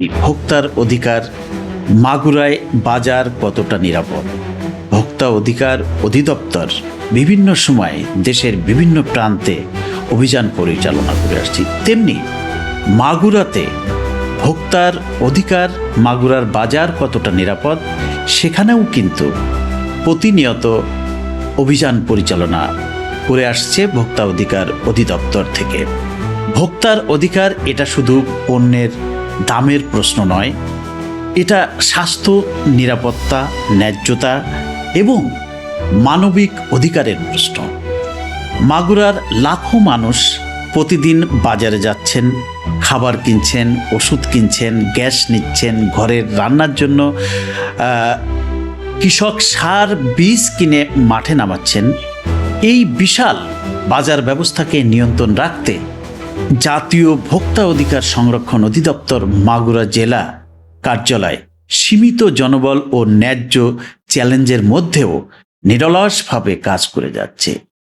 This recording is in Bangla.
ভোক্তার অধিকার মাগুরায় বাজার কতটা নিরাপদ? ভোক্তা অধিকার অধিদপ্তর বিভিন্ন সময়ে দেশের বিভিন্ন প্রান্তে অভিযান পরিচালনা করে আসছি। তেমনি মাগুরাতে ভোক্তার অধিকার মাগুরার বাজার কতটা নিরাপদ, সেখানেও কিন্তু প্রতিনিয়ত অভিযান পরিচালনা করে আসছে ভোক্তা অধিকার অধিদপ্তর থেকে। ভোক্তার অধিকার এটা শুধু পণ্যের দামের প্রশ্ন নয়। এটা স্বাস্থ্য, নিরাপত্তা, ন্যায্যতা এবং মানবিক অধিকারের প্রশ্ন। মাগুরার লাখো মানুষ প্রতিদিন বাজারে যাচ্ছেন, খাবার কিনছেন, ওষুধ কিনছেন, গ্যাস নিচ্ছেন, ঘরের রান্নার জন্য কৃষক সার, বীজ কিনে মাঠে নামাচ্ছেন। এই বিশাল বাজার ব্যবস্থাকে নিয়ন্ত্রণ রাখতে জাতীয় ভোক্তা অধিকার সংরক্ষণ অধিদপ্তর মাগুরা জেলা কার্যালয় সীমিত জনবল ও ন্যায্য চ্যালেঞ্জের মধ্যেও নিরলসভাবে কাজ করে যাচ্ছে।